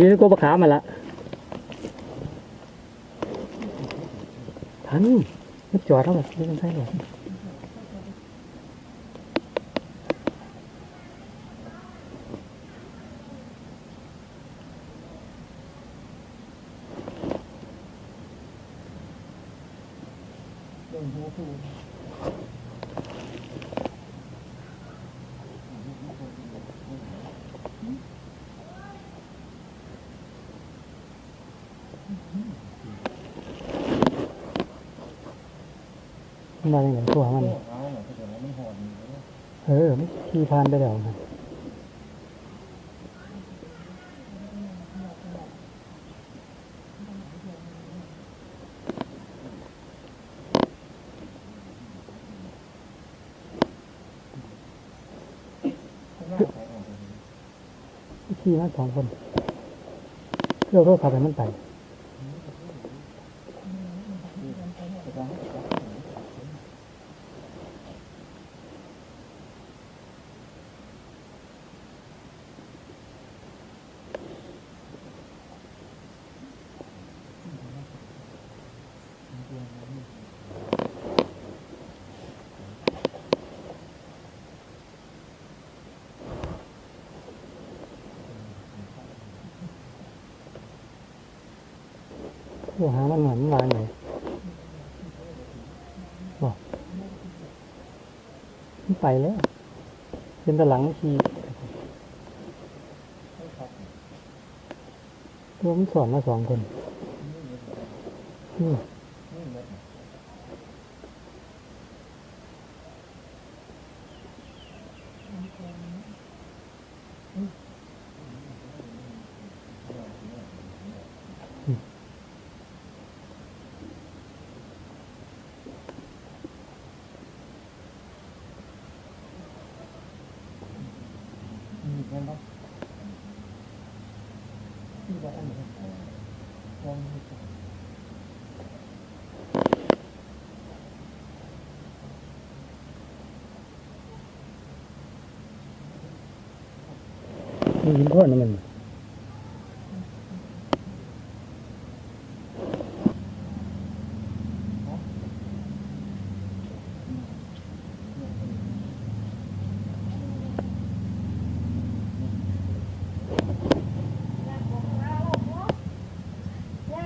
ยืนกบขามาละทันมันจอดแล้วแบบไม่ใช่หรอก มันมาอย่างตัวมัน เออไม่ขี่ผ่านไปแล้วนะขี่มาสองคนเพื่อรถขับไปมันไป โอ้หามันเหมือนมันวางเลยบอกมันไปแล้วเป็นตะหลังขี่ตัวมันสอนมาสองคนอืมมั 된다. 이거 오늘 오늘